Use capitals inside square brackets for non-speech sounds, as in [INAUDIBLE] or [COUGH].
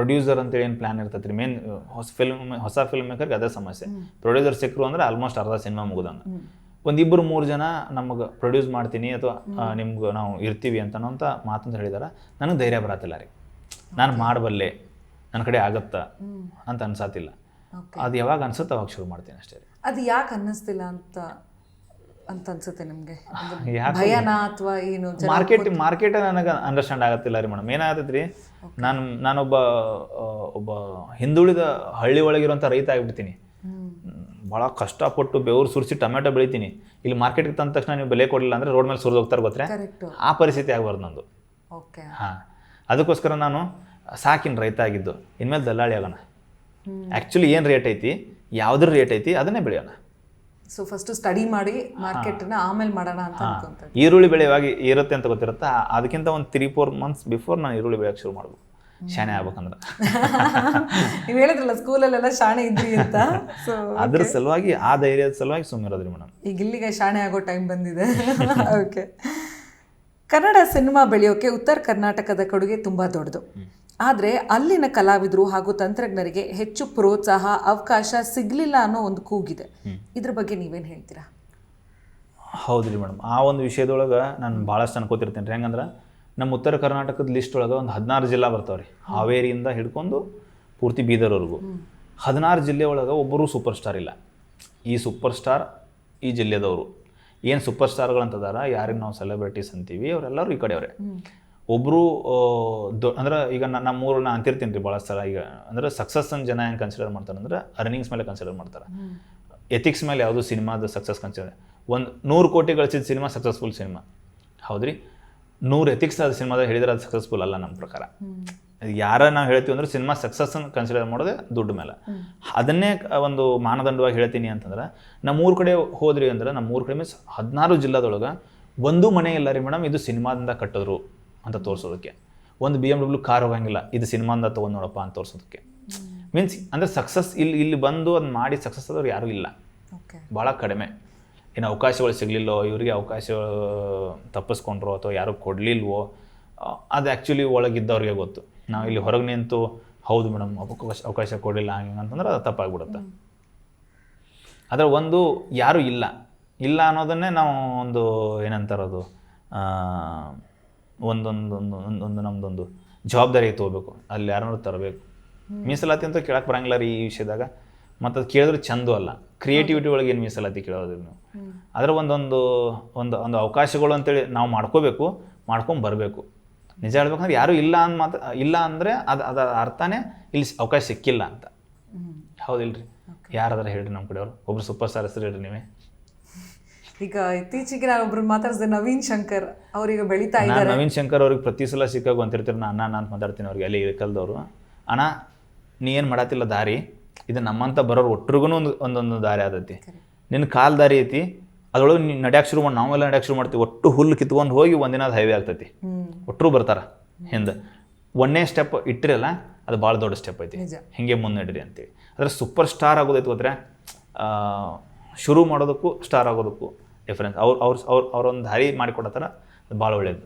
Producer ಅಂತೇಳಿ ಏನು plan ಇರ್ತೈತೆ ರೀ ಮೇನ್ ಹೊಸ ಫಿಲ್ಮ್ ಹೊಸ ಫಿಲ್ಮ್ ಮೇಕರ್ಗೆ ಅದೇ ಸಮಸ್ಯೆ. ಪ್ರೊಡ್ಯೂಸರ್ ಸಿಕ್ಕರು ಅಂದ್ರೆ ಆಲ್ಮೋಸ್ಟ್ ಅರ್ಧ ಸಿನಿಮಾ ಮುಗಿದಂಗೆ. ಒಂದಿಬ್ಬರು ಮೂರು ಜನ ನಮಗೆ ಪ್ರೊಡ್ಯೂಸ್ ಮಾಡ್ತೀನಿ ಅಥವಾ ನಿಮ್ಗೆ ನಾವು ಇರ್ತೀವಿ ಅಂತ ಅಂತ ಮಾತಂತ ಹೇಳಿದಾರೆ. ನನಗೆ ಧೈರ್ಯ ಬರತ್ತಿಲ್ಲ ರೀ. ನಾನು ಮಾಡಬಲ್ಲೆ. ನನ್ನ ಕಡೆ ಆಗತ್ತಾ ಅಂತ ಅನ್ಸತ್ತಿಲ್ಲ ಅದು ಯಾವಾಗ ಅನ್ಸುತ್ತೆ ಅವಾಗ ಶುರು ಮಾಡ್ತೀನಿ ಅಷ್ಟೇ ಅದು ಯಾಕೆ ಅನ್ನಿಸ್ತಿಲ್ಲ ಅಂತ ಅಂತ ಅನ್ಸುತ್ತೆ ನಿಮಗೆ? [LAUGHS] ಭಯನಾ ಅಥವಾ ಏನು ಮಾರ್ಕೆಟ್ ಮಾರ್ಕೆಟ್ ನನಗೆ ಅಂಡರ್ಸ್ಟ್ಯಾಂಡ್ ಆಗತ್ತಿಲ್ಲ ರೀ ಮೇಡಮ್. ಏನಾಗತ್ತೈತ್ರಿ? ನಾನು ನಾನೊಬ್ಬ ಒಬ್ಬ ಹಿಂದುಳಿದ ಹಳ್ಳಿ ಒಳಗಿರುವಂಥ ರೈತ ಆಗಿಬಿಡ್ತೀನಿ ಭಾಳ ಕಷ್ಟಪಟ್ಟು ಬೆವರು ಸುರಿಸಿ ಟೊಮೆಟೊ ಬೆಳಿತೀನಿ. ಇಲ್ಲಿ ಮಾರ್ಕೆಟ್ಗೆ ತಂದ ತಕ್ಷಣ ನೀವು ಬೆಲೆ ಕೊಡಲಿಲ್ಲ ಅಂದರೆ ರೋಡ್ ಮೇಲೆ ಸುರಿದು ಹೋಗ್ತಾರೆ ಗೊತ್ತರೆ ಆ ಪರಿಸ್ಥಿತಿ ಆಗಬಾರ್ದು ನಂದು. ಓಕೆ ಹಾಂ. ಅದಕ್ಕೋಸ್ಕರ ನಾನು ಸಾಕಿನ ರೈತ ಆಗಿದ್ದು. ಇನ್ಮೇಲೆ ದಲ್ಲಾಳಿ ಆಗೋಣ. ಆ್ಯಕ್ಚುಲಿ ಏನು ರೇಟ್ ಐತಿ? ಯಾವುದ್ರ ರೇಟ್ ಐತಿ? ಅದನ್ನೇ ಬೆಳೆಯೋಣ. ಸೊ ಫಸ್ಟ್ ಸ್ಟಡಿ ಮಾಡಿ ಮಾರ್ಕೆಟ್ನ ಆಮೇಲೆ ಮಾಡೋಣ ಅಂತ ಅನ್ಕೊಂತ ಈರುಳ್ಳಿ ಬೆಳೆ ಯಾವಾಗ ಇರುತ್ತೆ ಅಂತ ಗೊತ್ತಿರುತ್ತಾ? ಅದಕ್ಕಿಂತ ಒಂದು ತ್ರೀ ಫೋರ್ ಮಂತ್ಸ್ ಬಿಫೋರ್ ನಾನು ಈರುಳ್ಳಿ ಬೆಳೆಯೋಕೆ ಶುರು ಮಾಡಬೇಕು ಶಾಣೆ ಆಗ್ಬೇಕಂದ್ರೆ. [LAUGHS] ನೀವು ಹೇಳಿದ್ರಲ್ಲ ಸ್ಕೂಲಲ್ಲೆಲ್ಲ ಶಾಣೆ ಇದ್ರಿ ಅಂತ. ಸೊ ಅದ್ರ ಸಲುವಾಗಿ ಆ ಧೈರ್ಯದ ಸಲುವಾಗಿ ಸುಮ್ಮನಿರೋದ್ರಿ ಮೇಡಮ್. ಈಗ ಇಲ್ಲಿಗೆ ಶಾಣೆ ಆಗೋ ಟೈಮ್ ಬಂದಿದೆ. [LAUGHS] ಓಕೆ ಕನ್ನಡ ಸಿನಿಮಾ ಬೆಳೆಯೋಕೆ ಉತ್ತರ ಕರ್ನಾಟಕದ ಕೊಡುಗೆ ತುಂಬ ದೊಡ್ಡದು. ಆದರೆ ಅಲ್ಲಿನ ಕಲಾವಿದರು ಹಾಗೂ ತಂತ್ರಜ್ಞರಿಗೆ ಹೆಚ್ಚು ಪ್ರೋತ್ಸಾಹ ಅವಕಾಶ ಸಿಗಲಿಲ್ಲ ಅನ್ನೋ ಒಂದು ಕೂಗಿದೆ. ಇದ್ರ ಬಗ್ಗೆ ನೀವೇನು ಹೇಳ್ತೀರಾ? ಹೌದ್ರಿ ಮೇಡಮ್. ಆ ಒಂದು ವಿಷಯದೊಳಗೆ ನಾನು ಭಾಳಷ್ಟು ಅನ್ಕೋತಿರ್ತೇನೆ ರೀ. ಹೆಂಗಂದ್ರೆ ನಮ್ಮ ಉತ್ತರ ಕರ್ನಾಟಕದ ಲಿಸ್ಟ್ ಒಳಗೆ ಒಂದು ಹದಿನಾರು ಜಿಲ್ಲಾ ಬರ್ತಾವೆ ರೀ ಹಾವೇರಿಯಿಂದ ಹಿಡ್ಕೊಂಡು ಪೂರ್ತಿ ಬೀದರ್ವರೆಗೂ. ಹದಿನಾರು ಜಿಲ್ಲೆ ಒಳಗೆ ಒಬ್ಬರು ಸೂಪರ್ ಸ್ಟಾರ್ ಇಲ್ಲ. ಈ ಸೂಪರ್ ಸ್ಟಾರ್ ಈ ಜಿಲ್ಲೆದವರು. ಏನು ಸೂಪರ್ ಸ್ಟಾರ್ಗಳಂತದಾರ ಯಾರಿಗೆ ನಾವು ಸೆಲೆಬ್ರಿಟೀಸ್ ಅಂತೀವಿ? ಅವರೆಲ್ಲರೂ ಈ ಕಡೆಯವರೇ. ಒಬ್ಬರು ದೊ ಅಂದ್ರೆ ಈಗ ನನ್ನ ಮೂರು ನಾ ಅಂತಿರ್ತೀನಿ ರೀ ಭಾಳ ಸ್ಥಳ ಈಗ ಅಂದ್ರೆ ಸಕ್ಸಸ್ ಅಂತ ಜನ ಹೆಂಗೆ ಕನ್ಸಿಡರ್ ಮಾಡ್ತಾರೆ ಅಂದ್ರೆ ಅರ್ನಿಂಗ್ಸ್ ಮೇಲೆ ಕನ್ಸಿಡರ್ ಮಾಡ್ತಾರೆ. ಎಥಿಕ್ಸ್ ಮೇಲೆ ಯಾವುದು ಸಿನಿಮಾದ ಸಕ್ಸಸ್ ಕನ್ಸಿಡರ್ ಒಂದು ನೂರು ಕೋಟಿ ಗಳಿಸಿದ ಸಿನಿಮಾ ಸಕ್ಸಸ್ಫುಲ್ ಸಿನಿಮಾ. ಹೌದ್ರಿ? ನೂರು ಎಥಿಕ್ಸ್ ಆದ ಸಿನಿಮಾದ ಹೇಳಿದ್ರೆ ಅದು ಸಕ್ಸಸ್ಫುಲ್ ಅಲ್ಲ ನಮ್ಮ ಪ್ರಕಾರ. ಯಾರ ನಾವು ಹೇಳ್ತೀವಿ ಅಂದ್ರೆ ಸಿನಿಮಾ ಸಕ್ಸಸ್ ಕನ್ಸಿಡರ್ ಮಾಡೋದೇ ದುಡ್ಡು ಮೇಲೆ. ಅದನ್ನೇ ಒಂದು ಮಾನದಂಡವಾಗಿ ಹೇಳ್ತೀನಿ ಅಂತಂದ್ರೆ ನಮ್ಮ ಊರ ಕಡೆ ಹೋದ್ರಿ ಅಂದ್ರೆ ನಮ್ಮ ಊರ ಕಡೆ ಮೀನ್ಸ್ ಹದಿನಾರು ಜಿಲ್ಲಾದೊಳಗೆ ಒಂದು ಮನೆ ಇಲ್ಲ ರೀ ಮೇಡಮ್ ಇದು ಸಿನಿಮಾದಿಂದ ಕಟ್ಟಿದ್ರು. ಅಂತ ತೋರಿಸೋದಕ್ಕೆ. ಒಂದು ಬಿ ಎಂ ಡಬ್ಲ್ಯೂ ಕಾರ್ ಹೋಗಂಗಿಲ್ಲ ಇದು ಸಿನಿಮಾಂದ ತೊಗೊಂಡು ನೋಡಪ್ಪ ಅಂತ ತೋರಿಸೋದಕ್ಕೆ. ಮೀನ್ಸ್ ಅಂದರೆ ಸಕ್ಸಸ್ ಇಲ್ಲಿ ಇಲ್ಲಿ ಬಂದು ಅದನ್ನ ಮಾಡಿ ಸಕ್ಸಸ್ ಆದವ್ರು ಯಾರೂ ಇಲ್ಲ. ಓಕೆ ಭಾಳ ಕಡಿಮೆ. ಏನು ಅವಕಾಶಗಳು ಸಿಗಲಿಲ್ಲೋ ಇವರಿಗೆ ಅವಕಾಶ ತಪ್ಪಿಸ್ಕೊಂಡ್ರೋ ಅಥವಾ ಯಾರು ಕೊಡಲಿಲ್ವೋ ಅದು ಆ್ಯಕ್ಚುಲಿ ಒಳಗಿದ್ದವ್ರಿಗೆ ಗೊತ್ತು. ನಾವು ಇಲ್ಲಿ ಹೊರಗೆ ನಿಂತು ಹೌದು ಮೇಡಮ್ ಅವಕಾಶ ಅವಕಾಶ ಕೊಡಲಿಲ್ಲ ಹಂಗೆ ಅಂತಂದ್ರೆ ಅದು ತಪ್ಪಾಗ್ಬಿಡುತ್ತೆ. ಅದರ ಒಂದು ಯಾರೂ ಇಲ್ಲ. ಇಲ್ಲ ಅನ್ನೋದನ್ನೇ ನಾವು ಒಂದು ಏನಂತಾರದು ಒಂದೊಂದು ಒಂದು ಒಂದು ನಮ್ದೊಂದು ಜವಾಬ್ದಾರಿ ತೊಗೋಬೇಕು. ಅಲ್ಲಿ ಯಾರನ್ನೂ ತರಬೇಕು. ಮೀಸಲಾತಿ ಅಂತ ಕೇಳಕ್ಕೆ ಬರಂಗಿಲ್ಲ ರೀ ಈ ವಿಷಯದಾಗ. ಮತ್ತು ಅದು ಕೇಳಿದ್ರೆ ಚಂದೂ ಅಲ್ಲ. ಕ್ರಿಯೇಟಿವಿಟಿ ಒಳಗೆ ಏನು ಮೀಸಲಾತಿ ಕೇಳೋದ್ರಿ ನೀವು? ಅದರ ಒಂದೊಂದು ಒಂದು ಒಂದು ಅವಕಾಶಗಳು ಅಂತೇಳಿ ನಾವು ಮಾಡ್ಕೋಬೇಕು ಮಾಡ್ಕೊಂಡು ಬರಬೇಕು. ನಿಜ ಹೇಳ್ಬೇಕಂದ್ರೆ ಯಾರೂ ಇಲ್ಲ ಅಂದ್ ಮಾತ್ರ ಇಲ್ಲ ಅಂದರೆ ಅದು ಅದರ ಅರ್ಥನೇ ಇಲ್ಲಿ ಅವಕಾಶ ಸಿಕ್ಕಿಲ್ಲ ಅಂತ. ಹೌದಿಲ್ರಿ? ಯಾರಾದ್ರೆ ಹೇಳ್ರಿ ನಮ್ಮ ಕಡೆಯವರು. ಒಬ್ರು ಸೂಪರ್ ಸ್ಟಾರ್ ಹೆಸರು ಹೇಳ್ರಿ ನೀವೇ. ಈಗ ಇತ್ತೀಚೆಗೆ ನಾನು ಒಬ್ರು ಮಾತಾಡಿಸಿದೆ ನವೀನ್ ಶಂಕರ್ ಅವ್ರಿಗೆ ಬೆಳೀತಾ ನಾನು ಇದ್ದಾರೆ. ನವೀನ್ ಶಂಕರ್ ಅವ್ರಿಗೆ ಪ್ರತಿ ಸಲ ಸಿಕ್ಕಾಗ ಅಂತಿರ್ತೀರಿ ನಾ ಅಣ್ಣ ನಾನು ಮಾತಾಡ್ತೀನಿ ಅವ್ರಿಗೆ. ಅಲ್ಲಿ ಇಳ್ಕಲ್ದವರು ಅಣ್ಣ ನೀ ಏನು ಮಾಡತ್ತಿಲ್ಲ ದಾರಿ? ಇದು ನಮ್ಮಂತ ಬರೋರು ಒಟ್ರಿಗೂ ಒಂದು ಒಂದೊಂದು ದಾರಿ ಆದೈತಿ. ನಿನ್ನ ಕಾಲ್ ದಾರಿ ಐತಿ ಅದ್ರೊಳಗೆ ನೀನು ನಡ್ಯಾಕೆ ಶುರು ಮಾಡಿ ನಾವೆಲ್ಲ ನಡ್ಯಾಕೆ ಶುರು ಮಾಡ್ತೀವಿ. ಒಟ್ಟು ಹುಲ್ಲು ಕಿತ್ಕೊಂಡು ಹೋಗಿ ಒಂದಿನ ಅದು ಹೈವೇ ಆಗ್ತೈತಿ ಒಟ್ಟರು ಬರ್ತಾರ ಹಿಂದೆ. ಒಂದನೇ ಸ್ಟೆಪ್ ಇಟ್ಟಿರಲ್ಲ ಅದು ಭಾಳ ದೊಡ್ಡ ಸ್ಟೆಪ್ ಐತಿ. ನಿಜ. ಹಿಂಗೆ ಮುನ್ನಡಿರಿ ಅಂತೇಳಿ. ಅಂದರೆ ಸೂಪರ್ ಸ್ಟಾರ್ ಆಗೋದೈತೆ ಹೋದ್ರೆ ಶುರು ಮಾಡೋದಕ್ಕೂ ಸ್ಟಾರ್ ಆಗೋದಕ್ಕೂ ಡಿಫ್ರೆನ್ಸ್ ಅವ್ರು ಅವ್ರು ಅವ್ರು ಅವ್ರೊಂದು ದಾರಿ ಮಾಡಿಕೊಡೋ ಅದು ಭಾಳ ಒಳ್ಳೇದು.